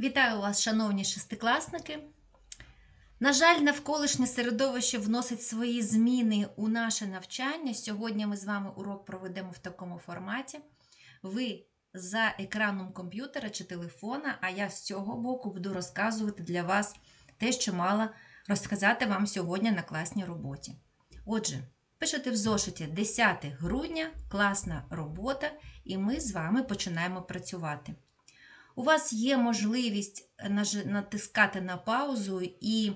Вітаю вас, шановні шестикласники. На жаль, навколишнє середовище вносить свої зміни у наше навчання. Сьогодні ми з вами урок проведемо в такому форматі. Ви за екраном комп'ютера чи телефона, а я з цього боку буду розказувати для вас те, що мала розказати вам сьогодні на класній роботі. Отже, пишете в зошиті 10 грудня, класна робота, і ми з вами починаємо працювати. У вас є можливість натискати на паузу і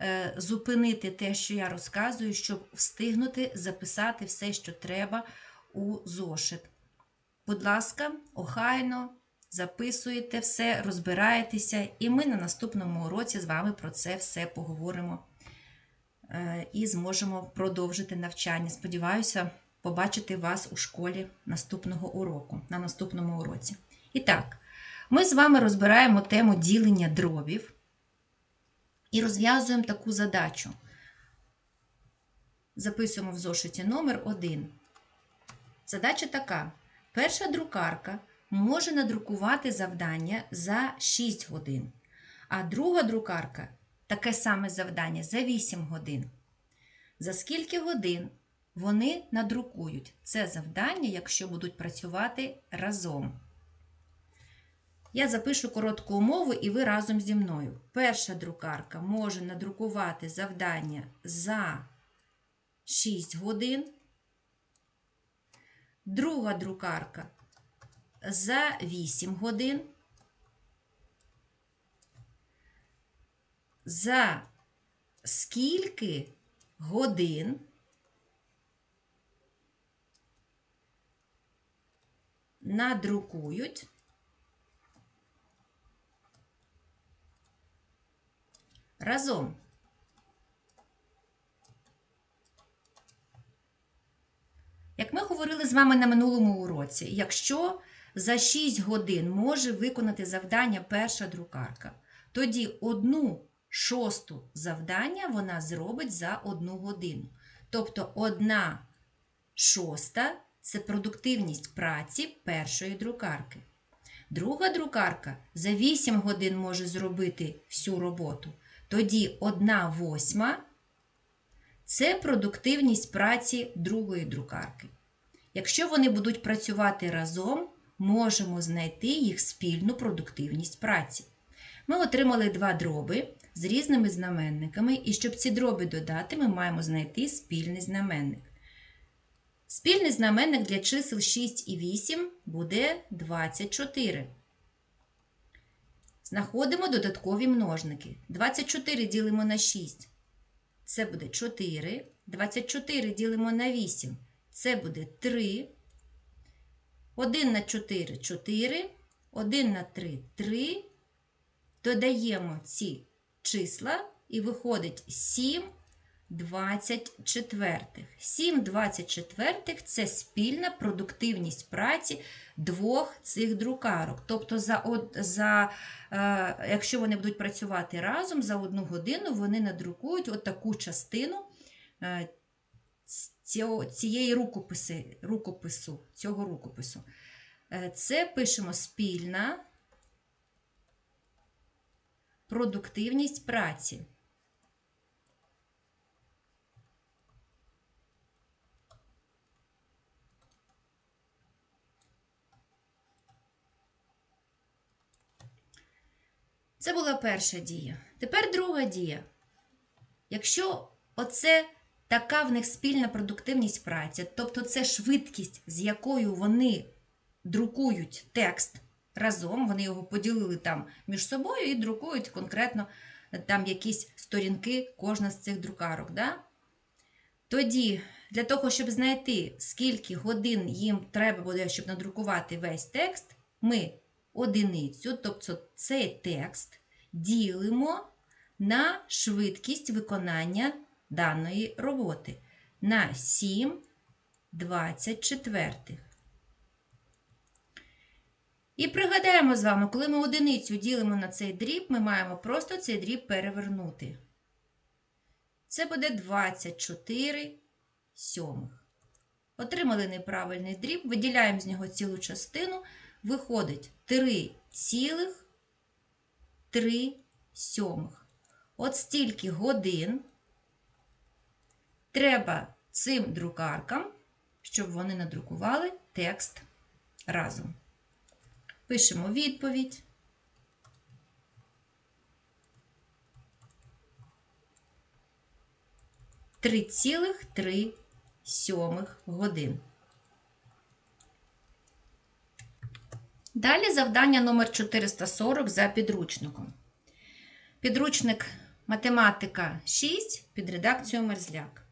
е, зупинити те, що я розказую, щоб встигнути записати все, що треба у зошит. Будь ласка, охайно записуєте все, розбираєтеся, і ми на наступному уроці з вами про це все поговоримо е, і зможемо продовжити навчання. Сподіваюся, побачити вас у школі наступного уроку, на наступному уроці. І так, ми з вами розбираємо тему ділення дробів і розв'язуємо таку задачу. Записуємо в зошиті номер 1. Задача така: перша друкарка може надрукувати завдання за 6 годин, а друга друкарка таке саме завдання за 8 годин. За скільки годин вони надрукують це завдання, якщо будуть працювати разом? Я запишу коротку умову, і ви разом зі мною. Перша друкарка може надрукувати завдання за 6 годин. Друга друкарка за 8 годин. За скільки годин надрукують разом. Як ми говорили з вами на минулому уроці, якщо за 6 годин може виконати завдання перша друкарка, тоді одну шосту завдання вона зробить за одну годину. Тобто одна шоста це продуктивність праці першої друкарки. Друга друкарка за 8 годин може зробити всю роботу. Тоді 1 восьма це продуктивність праці другої друкарки. Якщо вони будуть працювати разом, можемо знайти їх спільну продуктивність праці. Ми отримали два дроби з різними знаменниками, і щоб ці дроби додати, ми маємо знайти спільний знаменник. Спільний знаменник для чисел 6 і 8 буде 24. Знаходимо додаткові множники. 24 ділимо на 6. Це буде 4. 24 ділимо на 8. Це буде 3. 1 на 4 4. 1 на 3 3. Додаємо ці числа і виходить 7 24. 7 24 це спільна продуктивність праці двох цих друкарок. Тобто, за, за, е, якщо вони будуть працювати разом, за одну годину вони надрукують от таку частину е, цього, цієї рукописи, рукопису, цього рукопису. Е, Це пишемо спільна продуктивність праці. Це була перша дія. Тепер друга дія. Якщо оце така в них спільна продуктивність праці, тобто це швидкість, з якою вони друкують текст разом, вони його поділили там між собою і друкують конкретно там якісь сторінки кожна з цих друкарок. Да? Тоді, для того, щоб знайти, скільки годин їм треба буде, щоб надрукувати весь текст, ми одиницю, тобто цей текст, ділимо на швидкість виконання даної роботи на 7 24. І пригадаємо з вами, коли ми одиницю ділимо на цей дріб, ми маємо просто цей дріб перевернути. Це буде 24 сьомих. Отримали неправильний дріб, виділяємо з нього цілу частину, виходить 3 цілих 3 сьомих. От стільки годин треба цим друкаркам, щоб вони надрукували текст разом. Пишемо відповідь. Три цілих три сьомих годин. Далі завдання номер 440 за підручником. Підручник математика 6 під редакцією Мерзляк.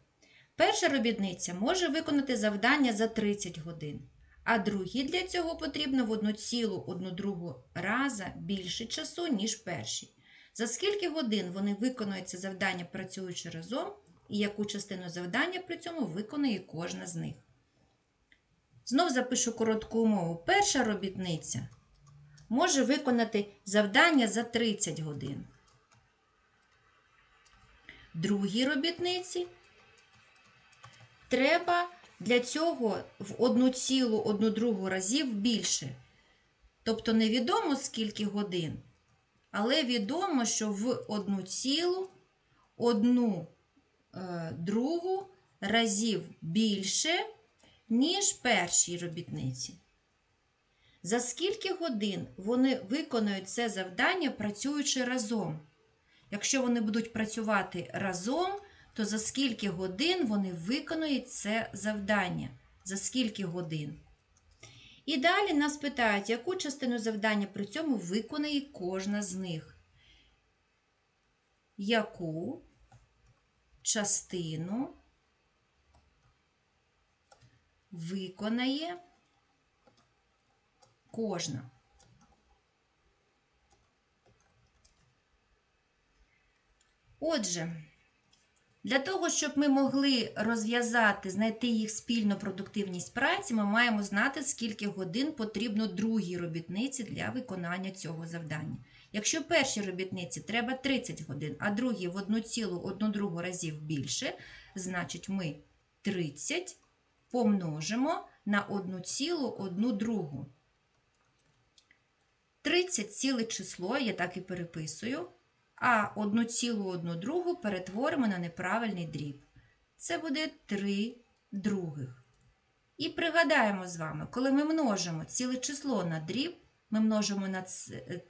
Перша робітниця може виконати завдання за 30 годин, а другій для цього потрібно в 1,1 раза більше часу, ніж першій. За скільки годин вони виконують це завдання працюючи разом, і яку частину завдання при цьому виконує кожна з них. Знов запишу коротку умову. Перша робітниця може виконати завдання за 30 годин. Другій робітниці треба для цього в 1,1 разів більше. Тобто невідомо скільки годин, але відомо, що в 1,1 другу разів більше, ніж першій робітниці. За скільки годин вони виконують це завдання, працюючи разом? Якщо вони будуть працювати разом, то за скільки годин вони виконують це завдання? За скільки годин? І далі нас питають, яку частину завдання при цьому виконає кожна з них. Яку частину виконає кожна? Отже, для того, щоб ми могли розв'язати, знайти їх спільну продуктивність праці, ми маємо знати, скільки годин потрібно другій робітниці для виконання цього завдання. Якщо першій робітниці треба 30 годин, а другій в 1,1 разів більше, значить ми 30 помножимо на 1,1 другу. 30 ціле число, я так і переписую а 1,1 другу перетворимо на неправильний дріб. Це буде 3 других. І пригадаємо з вами, коли ми множимо ціле число на дріб, ми множимо на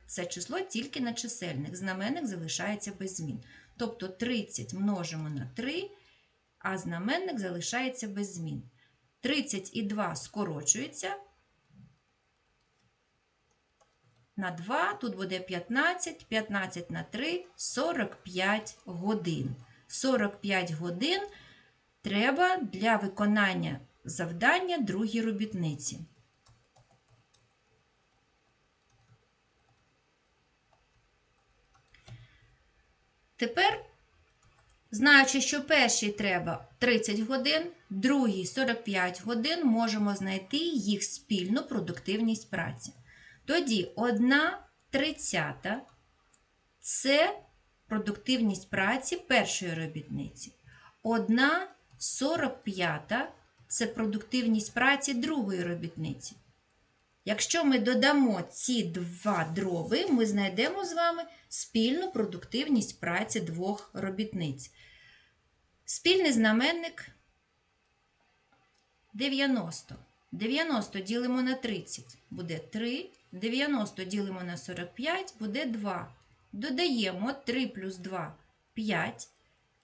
це число тільки на чисельник. Знаменник залишається без змін. Тобто 30 множимо на 3, а знаменник залишається без змін. 30 і 2 скорочуються. на 2, тут буде 15, 15 на 3, 45 годин. 45 годин треба для виконання завдання другій робітниці. Тепер, знаючи, що першій треба 30 годин, другій 45 годин, можемо знайти їх спільну продуктивність праці. Тоді 1 тридцята це продуктивність праці першої робітниці. 1 45 це продуктивність праці другої робітниці. Якщо ми додамо ці два дроби, ми знайдемо з вами спільну продуктивність праці двох робітниць. Спільний знаменник 90. 90 ділимо на 30, буде 3. 90 ділимо на 45, буде 2. Додаємо 3 плюс 2 5.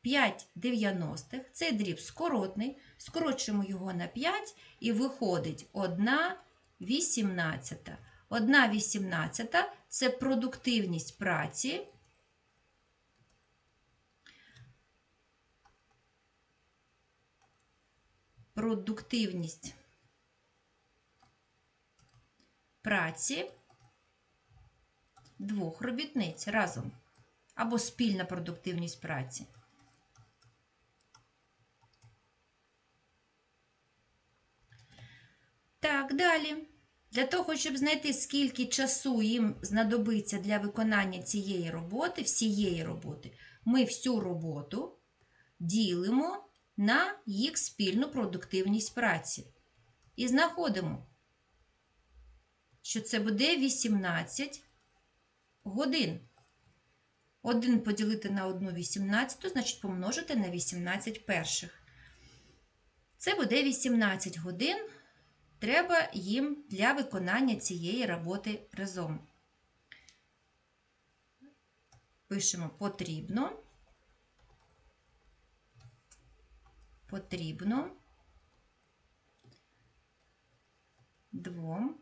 5 90 Цей дріб скоротний. Скорочуємо його на 5 і виходить 1 18. 1 18 це продуктивність праці. Продуктивність праці двох робітниць разом або спільна продуктивність праці. Так, далі. Для того, щоб знайти, скільки часу їм знадобиться для виконання цієї роботи, всієї роботи, ми всю роботу ділимо на їх спільну продуктивність праці. І знаходимо що це буде 18 годин. 1 поділити на 1 18, значить помножити на 18 перших. Це буде 18 годин. Треба їм для виконання цієї роботи разом. Пишемо потрібно. Потрібно двом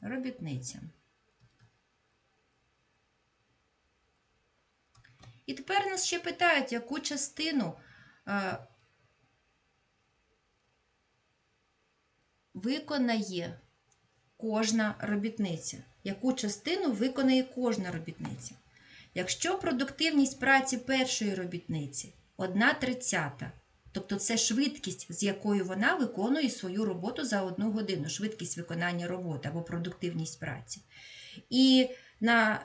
робітницям. І тепер нас ще питають, яку частину е, виконає кожна робітниця. Яку частину виконає кожна робітниця? Якщо продуктивність праці першої робітниці 1 тридцята, тобто це швидкість, з якою вона виконує свою роботу за одну годину, швидкість виконання роботи або продуктивність праці. І на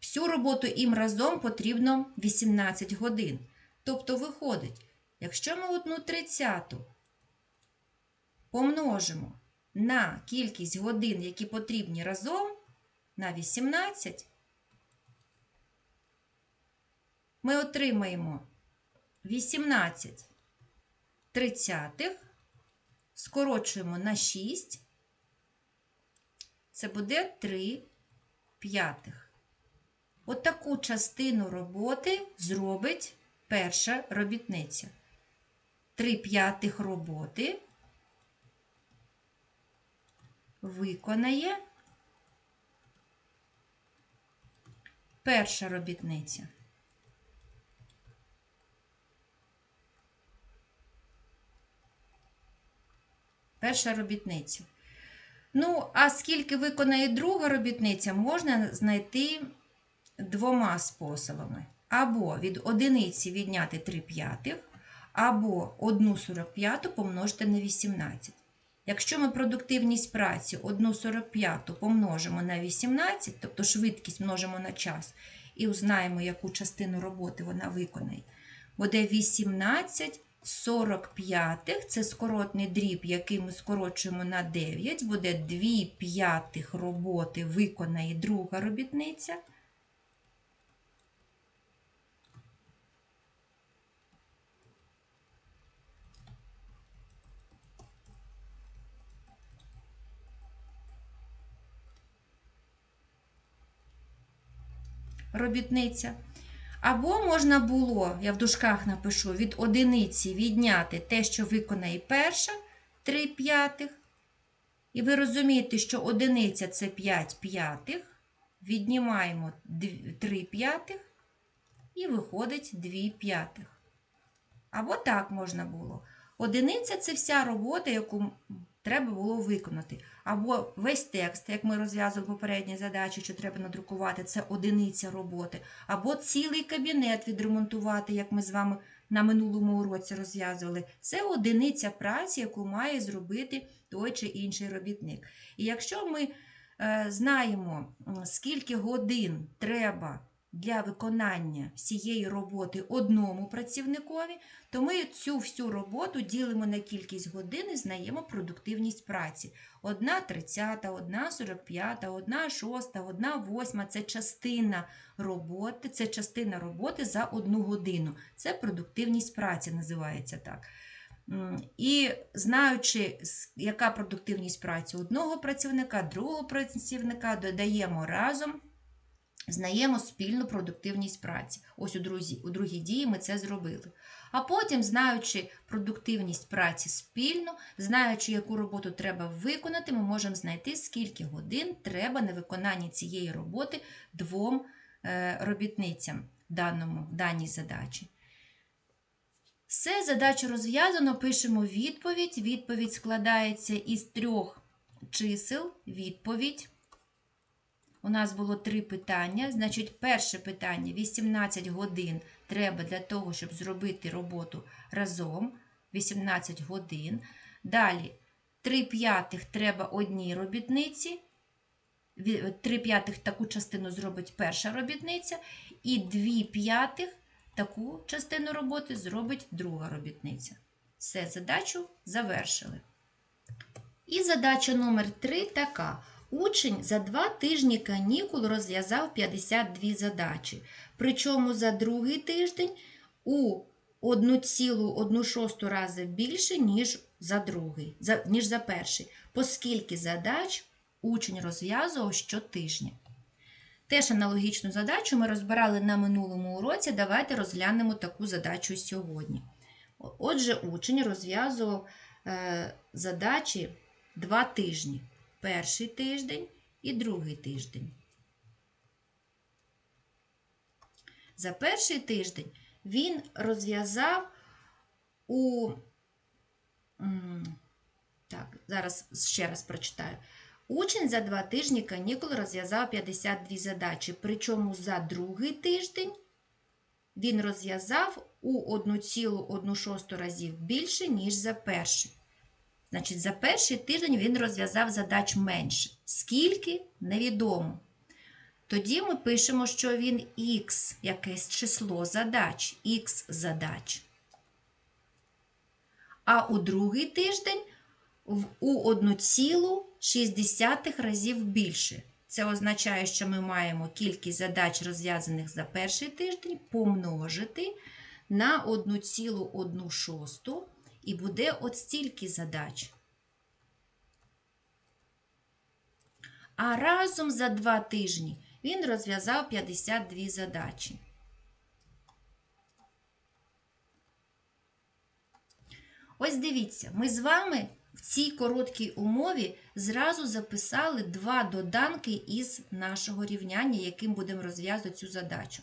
всю роботу їм разом потрібно 18 годин. Тобто виходить, якщо ми одну тридцяту помножимо на кількість годин, які потрібні разом, на 18, ми отримаємо 18 тридцятих, скорочуємо на 6, це буде 3 п'ятих. От частину роботи зробить перша робітниця. 3 п'ятих роботи виконає перша робітниця. Перша робітниця. Ну, а скільки виконає друга робітниця, можна знайти двома способами. Або від одиниці відняти 3 п'ятих, або 1 45 помножити на 18. Якщо ми продуктивність праці 1 45 помножимо на 18, тобто швидкість множимо на час, і узнаємо, яку частину роботи вона виконає, буде 18 45, це скоротний дріб, який ми скорочуємо на 9, буде 2 п'ятих роботи виконає друга робітниця. робітниця. Або можна було, я в дужках напишу, від одиниці відняти те, що виконає перша 3 п'ятих. І ви розумієте, що одиниця це 5 п'ятих. Віднімаємо 3 п'ятих і виходить 2 п'ятих. Або так можна було. Одиниця це вся робота, яку треба було виконати. Або весь текст, як ми розв'язували попередні задачі, що треба надрукувати, це одиниця роботи, або цілий кабінет відремонтувати, як ми з вами на минулому уроці розв'язували. Це одиниця праці, яку має зробити той чи інший робітник. І якщо ми е, знаємо, скільки годин треба для виконання всієї роботи одному працівникові, то ми цю всю роботу ділимо на кількість годин і знаємо продуктивність праці. Одна тридцята, одна сорок п'ята, одна шоста, одна восьма це частина роботи, це частина роботи за одну годину. Це продуктивність праці називається так. І знаючи, яка продуктивність праці одного працівника, другого працівника, додаємо разом. Знаємо спільну продуктивність праці. Ось у другій, у другій дії ми це зробили. А потім, знаючи продуктивність праці спільно, знаючи, яку роботу треба виконати, ми можемо знайти, скільки годин треба на виконання цієї роботи двом е, робітницям даному, даній задачі. Все, задачу розв'язано, пишемо відповідь. Відповідь складається із трьох чисел. Відповідь. У нас було три питання. Значить, перше питання 18 годин треба для того, щоб зробити роботу разом. 18 годин. Далі 3 п'ятих треба одній робітниці. 3 п'ятих таку частину зробить перша робітниця. І 2 п'ятих таку частину роботи зробить друга робітниця. Все, задачу завершили. І задача номер 3 така. Учень за два тижні канікул розв'язав 52 задачі. Причому за другий тиждень у 1,1 рази більше, ніж за другий, за, ніж за перший, оскільки задач учень розв'язував щотижня. Теж аналогічну задачу ми розбирали на минулому уроці. Давайте розглянемо таку задачу сьогодні. Отже, учень розв'язував е, задачі два тижні. Перший тиждень і другий тиждень. За перший тиждень він розв'язав у. Так, зараз ще раз прочитаю. Учень за два тижні канікул розв'язав 52 задачі, причому за другий тиждень він розв'язав у 1,1 разів більше, ніж за перший. Значить, за перший тиждень він розв'язав задач менше. Скільки невідомо. Тоді ми пишемо, що він Х, якесь число задач, Х задач. А у другий тиждень у 1,6 разів більше. Це означає, що ми маємо кількість задач, розв'язаних за перший тиждень, помножити на 1,1 і буде от стільки задач. А разом за два тижні він розв'язав 52 задачі. Ось дивіться, ми з вами в цій короткій умові зразу записали два доданки із нашого рівняння, яким будемо розв'язувати цю задачу.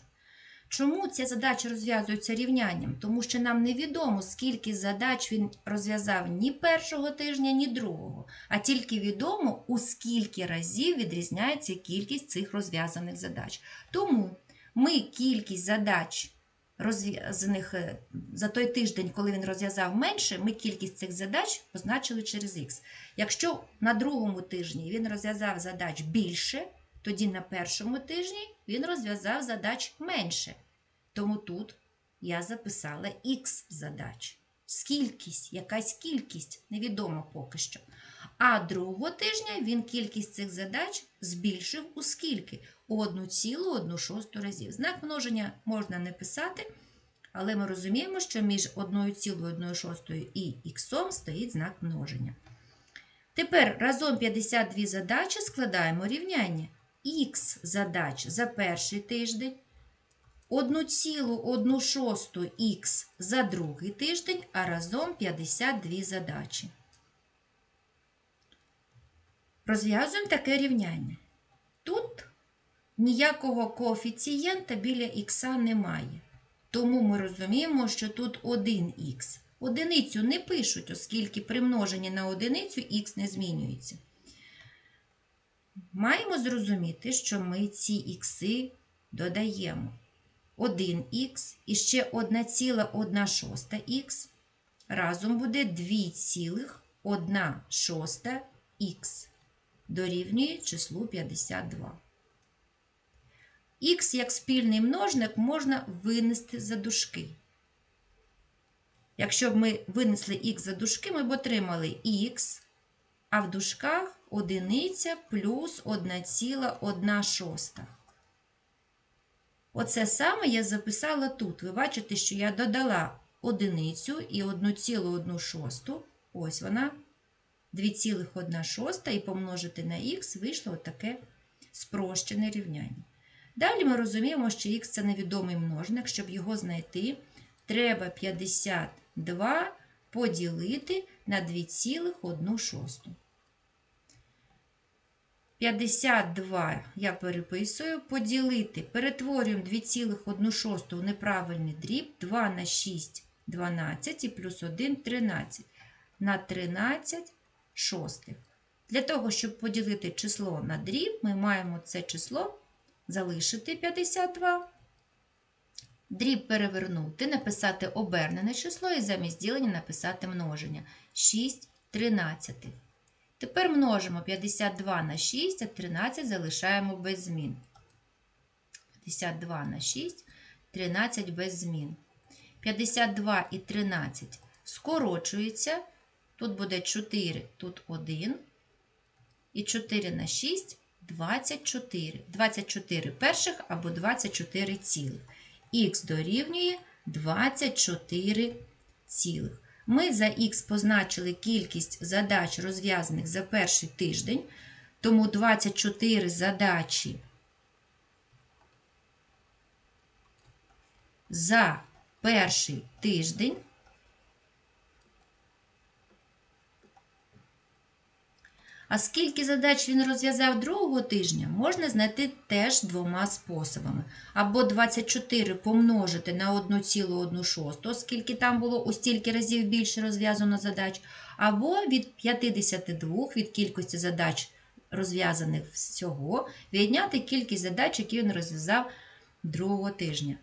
Чому ця задача розв'язується рівнянням? Тому що нам невідомо, скільки задач він розв'язав ні першого тижня, ні другого, а тільки відомо, у скільки разів відрізняється кількість цих розв'язаних задач. Тому ми кількість задач розв'язаних е, за той тиждень, коли він розв'язав менше, ми кількість цих задач позначили через х. Якщо на другому тижні він розв'язав задач більше, тоді на першому тижні він розв'язав задач менше. Тому тут я записала х задач. Скількість, якась кількість, невідомо поки що. А другого тижня він кількість цих задач збільшив у скільки? У 1,1 разів. Знак множення можна не писати, але ми розуміємо, що між 1,1 і х стоїть знак множення. Тепер разом 52 задачі складаємо рівняння. Х задач за перший тиждень, 1,1 х за другий тиждень, а разом 52 задачі. Розв'язуємо таке рівняння. Тут ніякого коефіцієнта біля х немає. Тому ми розуміємо, що тут 1х. Одиницю не пишуть, оскільки при множенні на одиницю х не змінюється. Маємо зрозуміти, що ми ці ікси додаємо 1х і ще 1,1 х разом буде 2,1 х дорівнює числу 52. Х як спільний множник можна винести за дужки. Якщо б ми винесли х за дужки, ми б отримали х, а в дужках одиниця плюс 1,1 шоста. Оце саме я записала тут. Ви бачите, що я додала одиницю і 1,1 шосту. Ось вона. 2,1 шоста і помножити на х вийшло таке спрощене рівняння. Далі ми розуміємо, що х це невідомий множник. Щоб його знайти, треба 52 поділити на 2,1 шосту. 52 я переписую, поділити, перетворюємо 2,1 шосту в неправильний дріб, 2 на 6 12 і плюс 1 13 на 13 шостих. Для того, щоб поділити число на дріб, ми маємо це число залишити 52. Дріб перевернути, написати обернене число і замість ділення написати множення 6 13. Тепер множимо 52 на 6, а 13 залишаємо без змін. 52 на 6, 13 без змін. 52 і 13 скорочується. Тут буде 4, тут 1. і 4 на 6 24. 24 перших або 24 цілих. Х дорівнює 24 цілих. Ми за х позначили кількість задач, розв'язаних за перший тиждень, тому 24 задачі за перший тиждень. А скільки задач він розв'язав другого тижня, можна знайти теж двома способами. Або 24 помножити на 1,1 оскільки там було у стільки разів більше розв'язано задач, або від 52 від кількості задач, розв'язаних всього, відняти кількість задач, які він розв'язав другого тижня.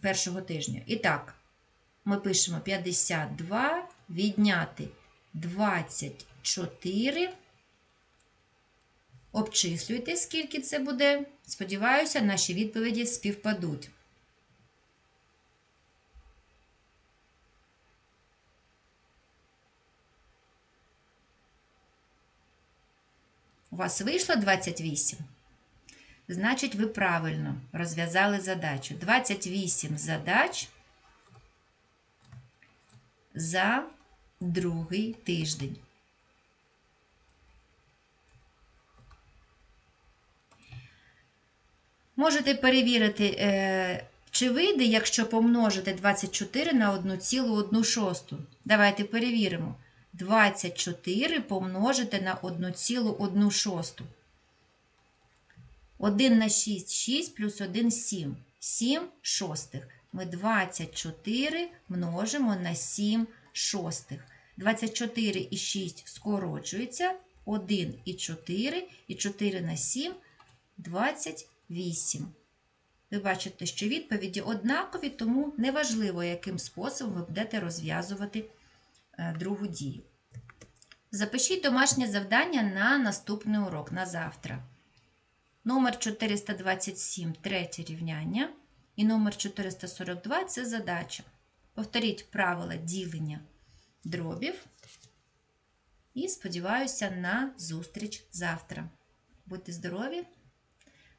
Першого тижня. І так, ми пишемо 52 відняти 24. Обчислюйте, скільки це буде. Сподіваюся, наші відповіді співпадуть. У вас вийшло 28? Значить, ви правильно розв'язали задачу. 28 задач за другий тиждень. Можете перевірити, е, чи вийде, якщо помножити 24 на 1,1 шосту. Давайте перевіримо. 24 помножити на 1,1 шосту. 1 на 6 6 плюс 1 7. 7 шостих. Ми 24 множимо на 7 шостих. 24 і 6 скорочується. 1 і 4, і 4 на 7 28. Ви бачите, що відповіді однакові, тому неважливо, яким способом ви будете розв'язувати е, другу дію. Запишіть домашнє завдання на наступний урок на завтра. Номер 427 третє рівняння. І номер 442 це задача. Повторіть правила ділення дробів. І сподіваюся на зустріч завтра. Будьте здорові!